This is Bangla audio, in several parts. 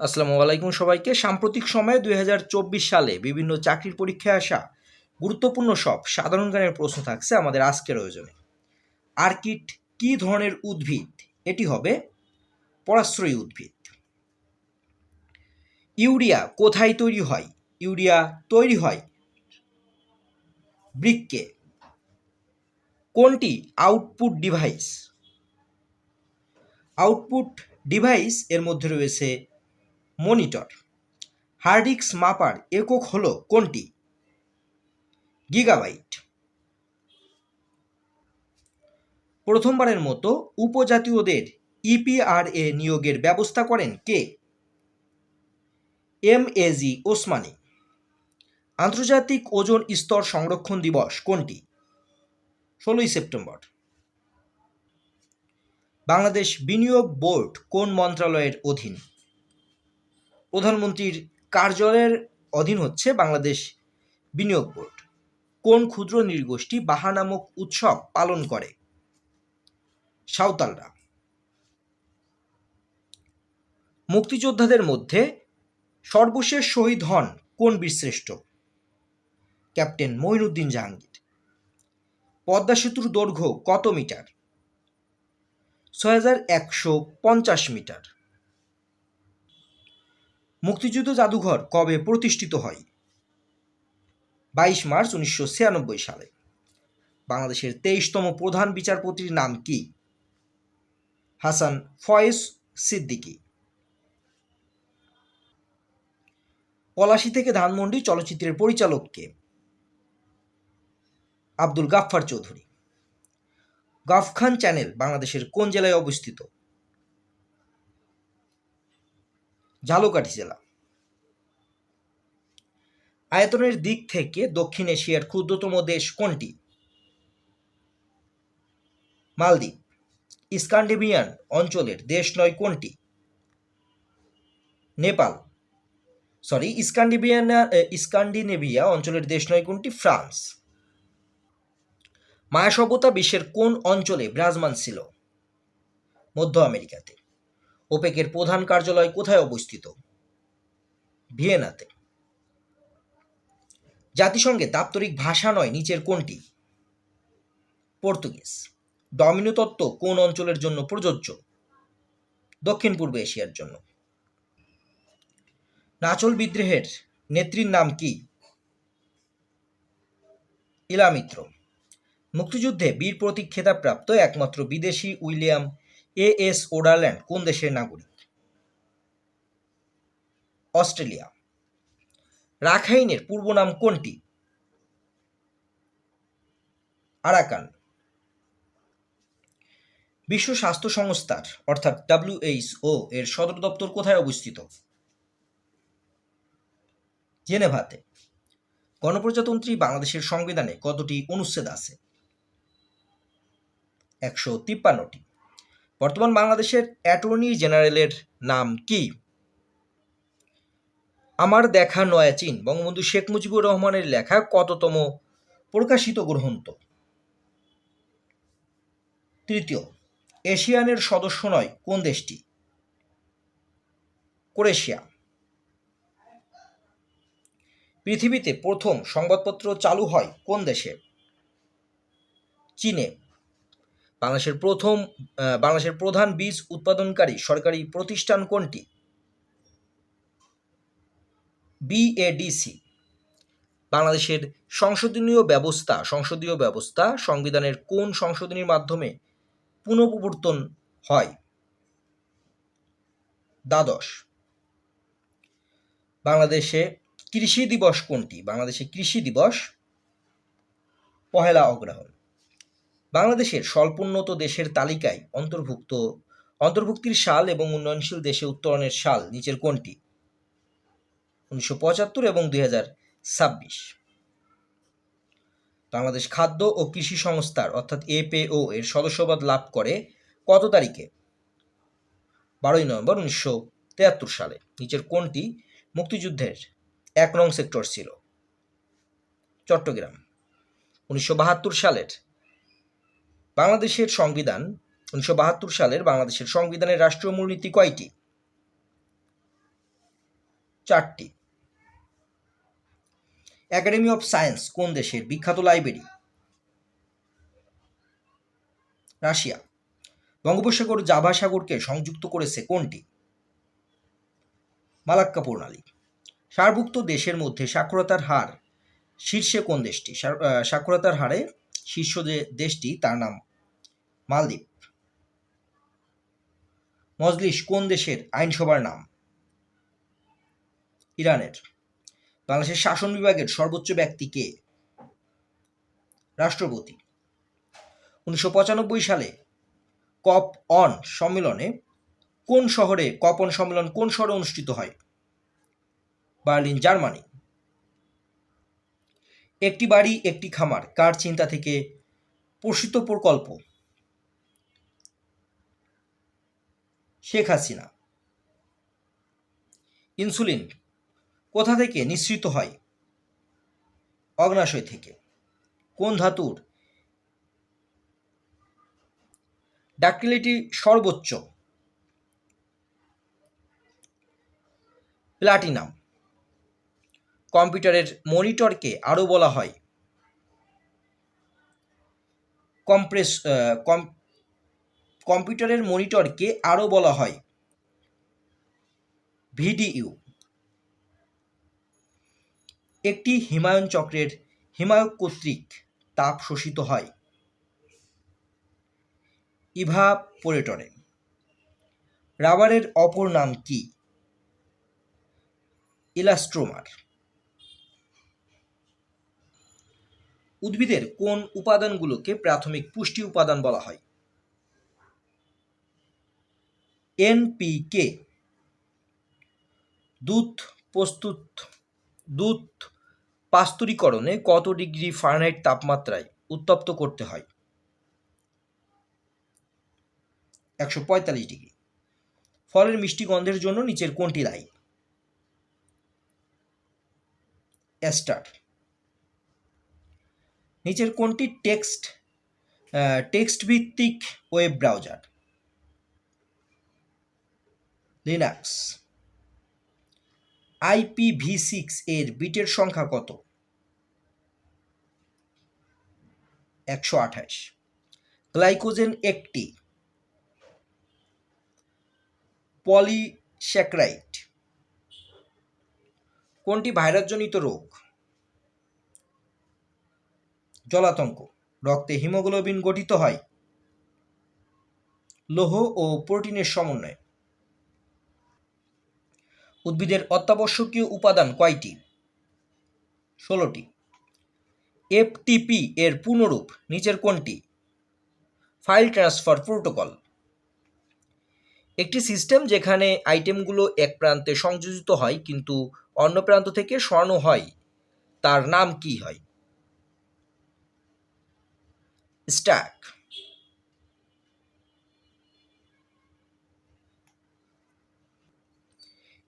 আসসালামু আলাইকুম সবাইকে। সাম্প্রতিক সময়ে দুই হাজার চব্বিশ সালে বিভিন্ন চাকরির পরীক্ষায় আসা গুরুত্বপূর্ণ সব সাধারণ জ্ঞানের প্রশ্ন থাকছে আমাদের আজকের আয়োজনে। আর্কিড কী ধরনের উদ্ভিদ? এটি হবে পরাশ্রয়ী উদ্ভিদ। ইউরিয়া কোথায় তৈরি হয়? ইউরিয়া তৈরি হয় বৃক্কে কোনটি আউটপুট ডিভাইস? আউটপুট ডিভাইস এর মধ্যে রয়েছে মনিটর। হার্ডিক্স মাপার একক হলো কোনটি? গিগাবাইট। প্রথমবারের মতো উপজাতীয়দের ইপিআরএ নিয়োগের ব্যবস্থা করেন কে? M AG Osmani. আন্তর্জাতিক ওজন স্তর সংরক্ষণ দিবস কোনটি? ষোলোই সেপ্টেম্বর। বাংলাদেশ বিনিয়োগ বোর্ড কোন মন্ত্রণালয়ের অধীন? প্রধানমন্ত্রীর কার্যালয়ের অধীন হচ্ছে বাংলাদেশ বিনিয়োগ বোর্ড। কোন ক্ষুদ্র নৃগোষ্ঠী বাহা নামক উৎসব পালন করে? সাঁওতালরা। মুক্তিযোদ্ধাদের মধ্যে সর্বশেষ শহীদ হন কোন বীরশ্রেষ্ঠ ক্যাপ্টেন মঈনুদ্দিন জাহাঙ্গীর। পদ্মা সেতুর দৈর্ঘ্য কত মিটার? ছয় হাজার একশো পঞ্চাশ মিটার। মুক্তিযুদ্ধ জাদুঘর কবে প্রতিষ্ঠিত হয়? বাইশ মার্চ উনিশশো ছিয়ানব্বই সালে। বাংলাদেশের তেইশতম প্রধান বিচারপতির নাম কি? হাসান ফয়েজ সিদ্দিকী। পলাশী থেকে ধানমন্ডি চলচ্চিত্রের পরিচালক কে? আব্দুল গাফফার চৌধুরী। গাফখান চ্যানেল বাংলাদেশের কোন জেলায় অবস্থিত? ঝালকাঠি জেলা। আয়তনের দিক থেকে দক্ষিণ এশিয়ার ক্ষুদ্রতম দেশ কোনটি? মালদ্বীপ। স্কান্ডিভিয়ান অঞ্চলের দেশ নয় কোনটি? নেপাল। সরি স্কান্ডিভিয়ান স্কান্ডিনেভিয়া অঞ্চলের দেশ নয় কোনটি? ফ্রান্স। মায়া সভ্যতা বিশ্বের কোন অঞ্চলে বিরাজমান ছিল? মধ্য আমেরিকাতে। ওপেকের প্রধান কার্যালয় কোথায় অবস্থিত? ভিয়েনাতে। জাতিসংঘে দাপ্তরিক ভাষা নয়, নিচের কোনটি? পর্তুগিজ। ডমিনো তত্ত্ব কোন অঞ্চলের জন্য প্রযোজ্য? দক্ষিণ পূর্ব এশিয়ার জন্য। নাচল বিদ্রোহের নেত্রীর নাম কি? ইলামিত্র। মুক্তিযুদ্ধে বীর প্রতীক খেতাবপ্রাপ্ত একমাত্র বিদেশি উইলিয়াম এ এস ওডারল্যান্ড, কোন দেশের নাগরিক? অস্ট্রেলিয়া। রাখাইনের পূর্ব নাম কোনটি? আরাকান। বিশ্ব স্বাস্থ্য সংস্থার, অর্থাৎ ডাব্লিউএইচও এর সদর দপ্তর কোথায় অবস্থিত? জেনেভাতে। গণপ্রজাতন্ত্রী বাংলাদেশের সংবিধানে কতটি অনুচ্ছেদ আছে? একশো তিপ্পান্নটি। বর্তমান বাংলাদেশের অ্যাটর্নি জেনারেলের নাম কি? আমার দেখা নয়া চীন, বঙ্গবন্ধু শেখ মুজিবুর রহমানের লেখা কততম প্রকাশিত গ্রন্থ? তৃতীয়, এশিয়ানের সদস্য নয়, কোন দেশটি? ক্রোয়েশিয়া। পৃথিবীতে প্রথম সংবাদপত্র চালু হয় কোন দেশে? চীনে। বাংলাদেশের প্রথম বাংলাদেশের প্রধান বীজ উৎপাদনকারী সরকারি প্রতিষ্ঠান কোনটি? বিএডিসি বাংলাদেশের সংশোধনীয় ব্যবস্থা সংসদীয় ব্যবস্থা সংবিধানের কোন সংশোধনীর মাধ্যমে পুনঃপ্রবর্তন হয়? দ্বাদশ। বাংলাদেশে কৃষি দিবস কোনটি? বাংলাদেশে কৃষি দিবস পহেলা অগ্রহায়ণ। বাংলাদেশের স্বল্পোন্নত দেশের তালিকায় অন্তর্ভুক্ত, অন্তর্ভুক্তির সাল এবং উন্নয়নশীল দেশে উত্তরণের সাল নিচের কোনটি? উনিশশো পঁচাত্তর এবং দুই হাজার ছাব্বিশ। বাংলাদেশ খাদ্য ও কৃষি সংস্থার, অর্থাৎ এপিও এর সদস্যপদ লাভ করে কত তারিখে? বারোই নভেম্বর উনিশশো তেয়াত্তর সালে। নিচের কোনটি মুক্তিযুদ্ধের এক নং সেক্টর ছিল? চট্টগ্রাম। উনিশশো বাহাত্তর সালের বাংলাদেশের সংবিধান উনিশশো বাহাত্তর সালের বাংলাদেশের সংবিধানের রাষ্ট্রীয় মূলনীতি কয়টি? চারটি। একাডেমি অফ সায়েন্স কোন দেশের বিখ্যাত লাইব্রেরি রাশিয়া। বঙ্গোপসাগর জাভা সাগরকে সংযুক্ত করেছে কোনটি? মালাক্কা প্রণালী। সারভুক্ত দেশের মধ্যে সাক্ষরতার হার শীর্ষে কোন দেশটি? সাক্ষরতার হারে শীর্ষ যে দেশটি, তার নাম মালদ্বীপ। মজলিস কোন দেশের আইনসভার নাম? ইরানের। বাংলাদেশের শাসন বিভাগের সর্বোচ্চ ব্যক্তি কে? রাষ্ট্রপতি। উনিশশো পঁচানব্বই সালে কপ অন সম্মেলনে কোন শহরে কপ অন সম্মেলন কোন শহরে অনুষ্ঠিত হয়? Berlin, Germany. একটি বাড়ি, একটি খামার, কার চিন্তা থেকে পোষিত প্রকল্প? শেখ হাসিনা। ইনসুলিন কোথা থেকে নিঃসৃত হয়? অগ্নাশয় থেকে। কোন ধাতুর ডাক্টিলিটি সর্বোচ্চ? প্লাটিনাম। কম্পিউটারের মনিটরকে আরও বলা হয়। কম্প্রেস কম- কম্পিউটারের মনিটরকে আরও বলা হয়। ভিডিইউ। একটি হিমায়ন চক্রের হিমায়ক কর্তৃক তাপ শোষিত হয়। ইভাপোরেটরে রাবারের অপর নাম কি? ইলাস্ট্রোমার। উদ্ভিদের কোন উপাদানগুলোকে প্রাথমিক পুষ্টি উপাদান বলা হয়? এনপিকে দুধ প্রস্তুত, দুধ পাস্তুরিকরণে কত ডিগ্রি ফারেনহাইট তাপমাত্রায় উত্তপ্ত করতে হয়? একশো পঁয়তাল্লিশ ডিগ্রি। ফলের মিষ্টি গন্ধের জন্য নিচের কোনটি দায়ী? এস্টার। নিচের কোনটি টেক্সট টেক্সট ভিত্তিক web browser? Linux IPv six এর বিটের সংখ্যা কত? একশো আঠাশ। গ্লাইকোজেন একটি। পলিস্যাক্রাইড। কোনটি ভাইরাসজনিত রোগ? জলাতঙ্ক। রক্তে হিমোগ্লোবিন গঠিত হয়। লৌহ ও প্রোটিনের সমন্বয়ে। উদ্ভিদের অত্যাবশ্যকীয় উপাদান কয়টি? ষোলোটি। এফটিপি এর পূর্ণরূপ নিচের কোনটি? File transfer protocol. একটি সিস্টেম যেখানে আইটেমগুলো এক প্রান্তে সংযোজিত হয়, কিন্তু অন্য প্রান্ত থেকে সরানো হয়, তার নাম কি হয়? স্ট্যাক।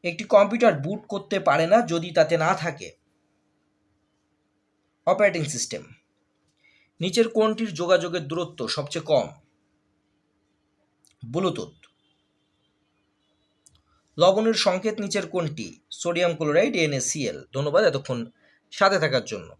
একটি কম্পিউটার বুট করতে পারে না যদি তাতে না থাকে। Operating system. নিচের কোনটির যোগাযোগের দূরত্ব সবচেয়ে কম। ব্লুটুথ। লবণের সংকেত নিচের কোনটি সোডিয়াম ক্লোরাইড এনএসিএল ধন্যবাদ এতক্ষণ সাথে থাকার জন্য।